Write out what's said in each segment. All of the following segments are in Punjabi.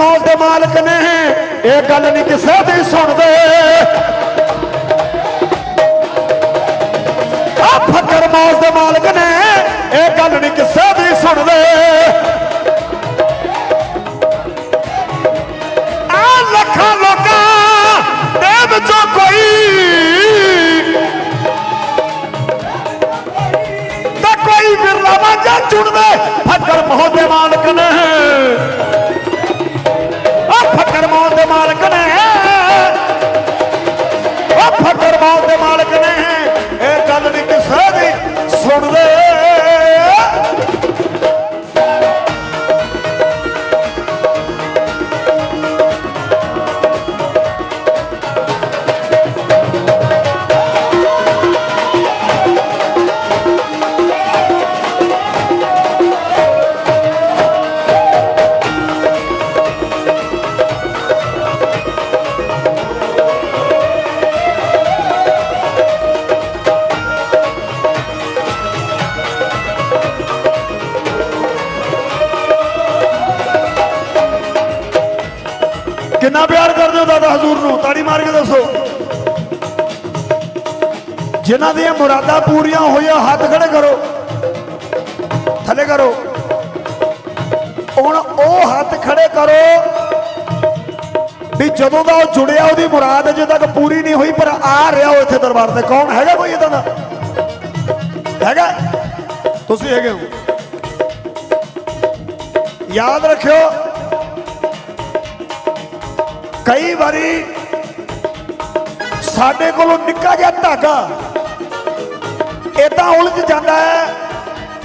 ਮੌਜ ਦੇ ਮਾਲਕ ਨੇ, ਇਹ ਗੱਲ ਨਹੀਂ ਕਿਸੇ ਦੀ ਸੁਣਦੇ। ਆ ਫਕਰ ਮੌਜ ਦੇ ਮਾਲਕ ਨੇ, ਇਹ ਗੱਲ ਨਹੀਂ ਕਿਸੇ ਦੀ ਸੁਣਦੇ। ਹੋ ਦਾਦਾ ਹਜ਼ੂਰ ਨੂੰ, ਤਾੜੀ ਮਾਰ ਕੇ ਦੱਸੋ। ਜਿਨ੍ਹਾਂ ਦੀਆਂ ਮੁਰਾਦਾਂ ਪੂਰੀਆਂ ਹੋਈਆਂ, ਹੱਥ ਖੜੇ ਕਰੋ। ਥੱਲੇ ਕਰੋ। ਹੁਣ ਉਹ ਹੱਥ ਖੜੇ ਕਰੋ ਵੀ ਜਦੋਂ ਦਾ ਉਹ ਜੁੜਿਆ, ਉਹਦੀ ਮੁਰਾਦ ਅਜੇ ਤੱਕ ਪੂਰੀ ਨਹੀਂ ਹੋਈ, ਪਰ ਆ ਰਿਹਾ ਉਹ ਇੱਥੇ ਦਰਬਾਰ ਤੇ। ਕੌਣ ਹੈਗਾ ਕੋਈ ਇਦਾਂ ਦਾ? ਹੈਗਾ? ਤੁਸੀਂ ਹੈਗੇ ਹੋ? ਯਾਦ ਰੱਖਿਓ ਕਈ ਵਾਰੀ ਸਾਡੇ ਕੋਲੋਂ ਨਿੱਕਾ ਜਿਹਾ ਧਾਗਾ ਇਦਾਂ ਉਲਝ ਜਾਂਦਾ ਹੈ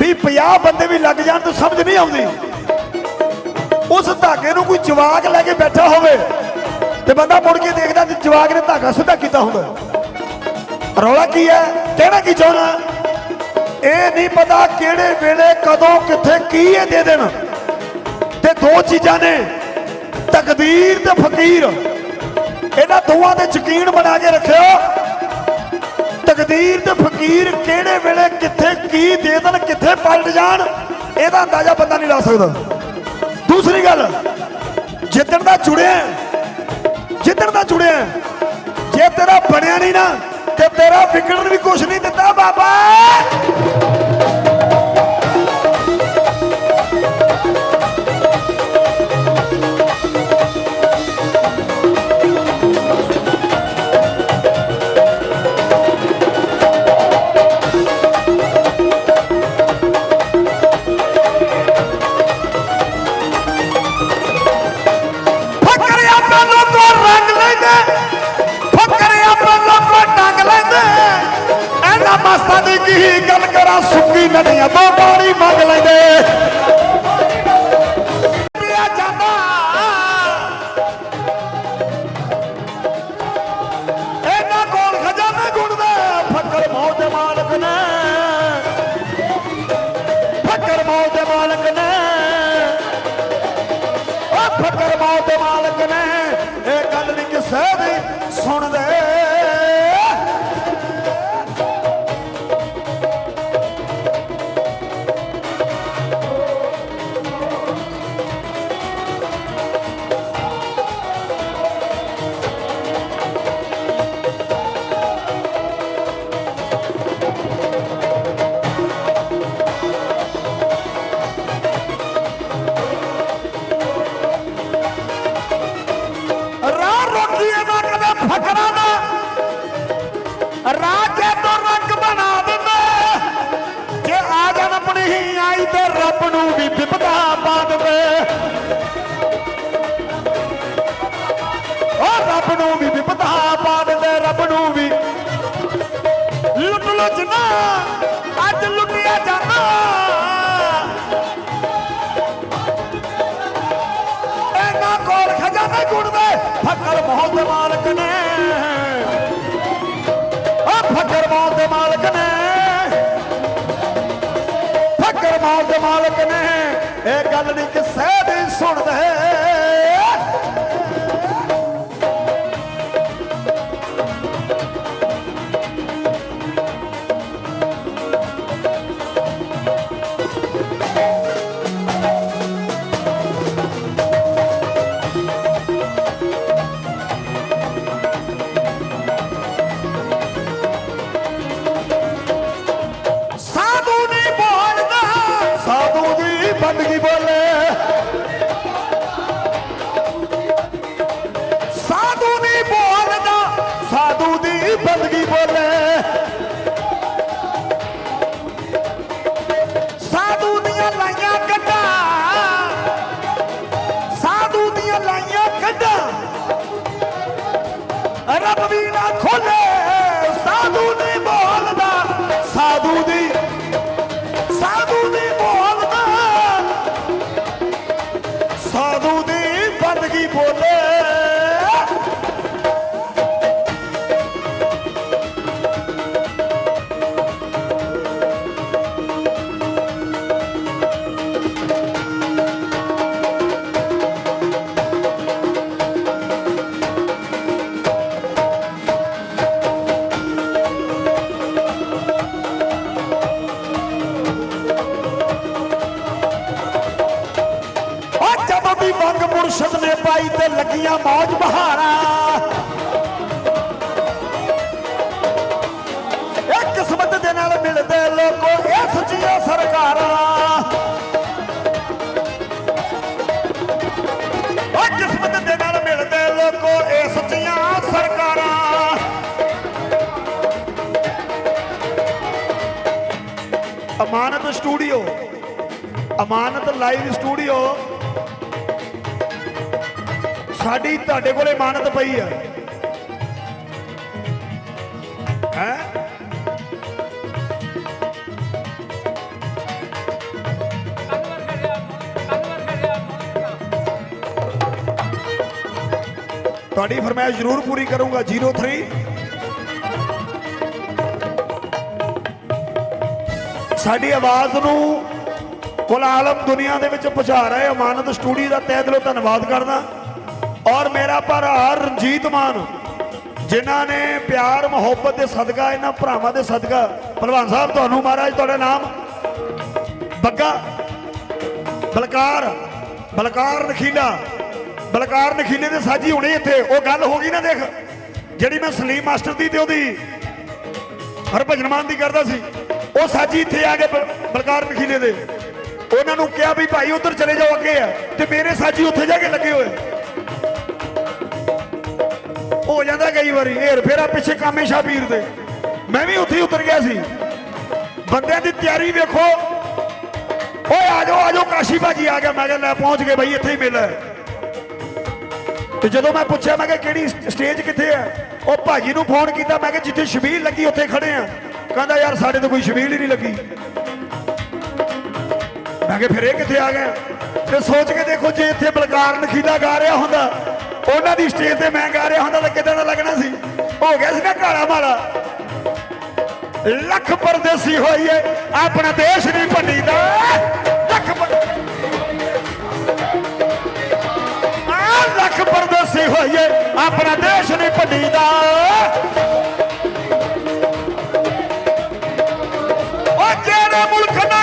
ਵੀ 50 ਬੰਦੇ ਵੀ ਲੱਗ ਜਾਣ ਤਾਂ ਸਮਝ ਨਹੀਂ ਆਉਂਦੀ। ਉਸ ਧਾਗੇ ਨੂੰ ਕੋਈ ਜਵਾਕ ਲੈ ਕੇ ਬੈਠਾ ਹੋਵੇ ਤੇ ਬੰਦਾ ਮੁੜ ਕੇ ਦੇਖਦਾ ਤੇ ਜਵਾਕ ਨੇ ਧਾਗਾ ਸਿੱਧਾ ਕੀਤਾ ਹੁੰਦਾ ਰੌਲਾ ਕੀ ਹੈ? ਕਹਿਣਾ ਕੀ ਚਾਹੁੰਦਾ ਇਹ ਨਹੀਂ ਪਤਾ ਕਿਹੜੇ ਵੇਲੇ ਕਦੋਂ, ਕਿੱਥੇ, ਕੀ ਇਹ ਦੇ ਦੇਣ। ਤੇ ਦੋ ਚੀਜ਼ਾਂ ਨੇ। ਤਕਦੀਰ ਤੇ ਫਕੀਰ। ਇਹਨਾਂ ਦੋਵਾਂ ਤੇ ਯਕੀਨ ਬਣਾ ਕੇ ਰੱਖਿਓ। ਤਕਦੀਰ ਤੇ ਫਕੀਰ ਕਿਹੜੇ ਵੇਲੇ ਕਿੱਥੇ ਕੀ ਦੇ ਦੇਣ, ਕਿੱਥੇ ਪਲਟ ਜਾਣ, ਇਹਦਾ ਅੰਦਾਜ਼ਾ ਬੰਦਾ ਨਹੀਂ ਲਾ ਸਕਦਾ। ਦੂਸਰੀ ਗੱਲ, ਜਿੱਦਣ ਦਾ ਜੁੜਿਆ ਜਿੱਦਣ ਦਾ ਜੁੜਿਆ ਜੇ ਤੇਰਾ ਬਣਿਆ ਨਹੀਂ ਨਾ, ਤੇ ਤੇਰਾ ਵਿਗੜਨ ਵੀ ਕੁਛ ਨਹੀਂ ਦਿੱਤਾ ਬਾਬਾ। i'm not nothing about body, ਲੁੱਟ ਅੱਜ ਲੁੱਟਿਆ ਜਾਂਦਾ। ਇਹਨਾਂ ਕੋਲ ਖਜ਼ਾਨੇ ਗੁਣਦੇ ਫਕਰ ਮੌਤ ਦੇ ਮਾਲਕ ਨੇ। ਆ ਫਕਰ ਮੌਤ ਦੇ ਮਾਲਕ ਨੇ। ਫਕਰ ਮੌਤ ਦੇ ਮਾਲਕ ਨੇ। ਇਹ ਗੱਲ ਨਹੀਂ ਕਿਸੇ ਬੰਦਗੀ ਬੋਲੇ? ਸਾਧੂ ਦੀਆਂ ਲਾਈਆਂ ਕੱਢਾ। ਸਾਧੂ ਦੀਆਂ ਲਾਈਆਂ ਕੱਢਾਂ। ਰੱਬ ਵੀ ਨਾ ਖੋਲੇ। ਜਦੋਂ ਦੀ ਮੰਗ ਮੁਰਸ਼ਦ ਨੇ ਪਾਈ ਤੇ ਲੱਗੀਆਂ ਮੌਜ ਬਹਾਰਾ। ਇਹ ਕਿਸਮਤ ਦੇ ਨਾਲ ਮਿਲਦੇ ਲੋਕੋ, ਇਹ ਸੱਚੀਆਂ ਸਰਕਾਰਾਂ। ਉਹ ਕਿਸਮਤ ਦੇ ਨਾਲ ਮਿਲਦੇ ਲੋਕੋ, ਇਹ ਸੱਚੀਆਂ ਸਰਕਾਰਾਂ। Amanat studio, Amanat live studio ਸਾਡੀ ਤੁਹਾਡੇ ਕੋਲੇ ਮਾਨਤ ਪਈ ਆ। ਹੈ? ਤੁਹਾਡੀ ਫਰਮਾਇਸ਼ ਜ਼ਰੂਰ ਪੂਰੀ ਕਰੂੰਗਾ 03 ਸਾਡੀ ਆਵਾਜ਼ ਨੂੰ ਕੁਲ ਆਲਮ ਦੁਨੀਆ ਦੇ ਵਿੱਚ ਪਹੁੰਚਾ ਰਹੇ ਅਮਾਨਤ ਸਟੂਡੀਓ ਦਾ ਤਹਿ ਦਿਲੋਂ ਧੰਨਵਾਦ ਕਰਦਾ। ਔਰ ਮੇਰਾ ਭਰਾ ਰਣਜੀਤ ਮਾਨ, ਜਿਨ੍ਹਾਂ ਨੇ ਪਿਆਰ, ਮੁਹੱਬਤ ਦੇ ਸਦਕਾ, ਇਹਨਾਂ ਭਰਾਵਾਂ ਦੇ ਸਦਕਾ ਭਲਵਾਨ ਸਾਹਿਬ, ਤੁਹਾਨੂੰ ਮਹਾਰਾਜ ਤੁਹਾਡਾ ਨਾਮ ਬੱਗਾ, ਬਲਕਾਰ ਬਲਕਾਰ ਨਖੀਲਾ, ਬਲਕਾਰ ਨਖੀਲੇ ਦੇ ਸਾਜੀ ਹੁਣੇ ਇੱਥੇ, ਉਹ ਗੱਲ ਹੋ ਗਈ ਨਾ ਦੇਖ, ਜਿਹੜੀ ਮੈਂ ਸਲੀਮ ਮਾਸਟਰ ਦੀ ਤੇ ਉਹਦੀ ਹਰਭਜਨ ਮਾਨ ਦੀ ਕਰਦਾ ਸੀ, ਉਹ ਸਾਜੀ ਇੱਥੇ ਆ ਕੇ ਬਲਕਾਰ ਨਖੀਲੇ ਦੇ। ਉਹਨਾਂ ਨੂੰ ਕਿਹਾ ਵੀ ਭਾਈ ਉਧਰ ਚਲੇ ਜਾਓ ਅੱਗੇ ਆ, ਤੇ ਮੇਰੇ ਸਾਜੀ ਉੱਥੇ ਜਾ ਕੇ ਲੱਗੇ ਹੋਏ। ਹੋ ਜਾਂਦਾ ਕਈ ਵਾਰੀ ਢੇਰ ਫੇਰਾ ਪਿੱਛੇ ਕਾਮੇ ਸ਼ਾਹ ਪੀਰ ਦੇ। ਮੈਂ ਵੀ ਉੱਥੇ ਉਤਰ ਗਿਆ ਸੀ। ਬੰਦਿਆਂ ਦੀ ਤਿਆਰੀ ਵੇਖੋ। ਓਏ ਆ ਜਾਓ ਆ ਜਾਓ, ਕਾਸ਼ੀ ਭਾਜੀ ਆ ਗਿਆ। ਮੈਂ ਕਿਹਾ, ਲੈ ਪਹੁੰਚ ਗਏ ਬਈ, ਇੱਥੇ ਹੀ ਮਿਲ ਤੇ ਜਦੋਂ ਮੈਂ ਪੁੱਛਿਆ, ਮੈਂ ਕਿਹਾ, ਕਿਹੜੀ ਸਟੇਜ ਕਿੱਥੇ ਆ ਉਹ ਭਾਜੀ ਨੂੰ ਫੋਨ ਕੀਤਾ। ਮੈਂ ਕਿਹਾ, ਜਿੱਥੇ ਸ਼ਬੀਲ ਲੱਗੀ, ਉੱਥੇ ਖੜੇ ਆ। ਕਹਿੰਦਾ, ਯਾਰ, ਸਾਡੇ ਤੋਂ ਕੋਈ ਸ਼ਬੀਲ ਹੀ ਨਹੀਂ ਲੱਗੀ। ਮੈਂ ਕਿਹਾ, ਫਿਰ ਇਹ ਕਿੱਥੇ ਆ ਗਿਆ? ਤੇ ਸੋਚ ਕੇ ਦੇਖੋ, ਜੇ ਇੱਥੇ ਬਲਕਾਰ ਨਖੀਲਾ ਗਾ ਰਿਹਾ ਹੁੰਦਾ ਉਹਨਾਂ ਦੀ ਸਟੇਜ ਤੇ ਮੈਂ ਗਾ ਰਿਹਾ ਹੁੰਦਾ ਤਾਂ ਕਿਦਾਂ ਦਾ ਲੱਗਣਾ ਸੀ? ਹੋ ਗਿਆ ਸੀ ਨਾ ਕਾਲਾ ਮਾਲਾ ਲੱਖ ਪਰਦੇਸੀ ਹੋਈਏ ਆਪਣਾ ਦੇਸ਼ ਨਹੀਂ ਭੰਡੀਦਾ। ਲੱਖ ਆ ਲੱਖ ਪਰਦੇਸੀ ਹੋਈਏ ਆਪਣਾ ਦੇਸ਼ ਨਹੀਂ ਭੰਡੀਦਾ। ਉਹ ਜਿਹੜੇ ਮੁਲਕ ਨਾ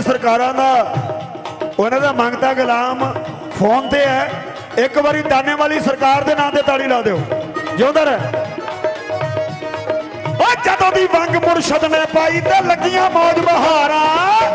ਦਾਨੇ ਸਰਕਾਰਾਂ ਦਾ, ਉਹਨਾਂ ਦਾ ਮੰਗਤਾ ਗੁਲਾਮ ਫੋਨ ਤੇ ਹੈ। ਇੱਕ ਵਾਰੀ ਦਾਨੇ ਵਾਲੀ ਸਰਕਾਰ ਦੇ ਨਾਂ ਤੇ ਤਾੜੀ ਲਾ ਦਿਓ। ਜਿਉਂਦਾ ਰਹਿ। ਜਦੋਂ ਦੀ ਵੰਗ ਮੁਰਸ਼ਦ ਨੇ ਪਾਈ ਤੇ ਲੱਗੀਆਂ ਮੌਜ ਬਹਾਰਾਂ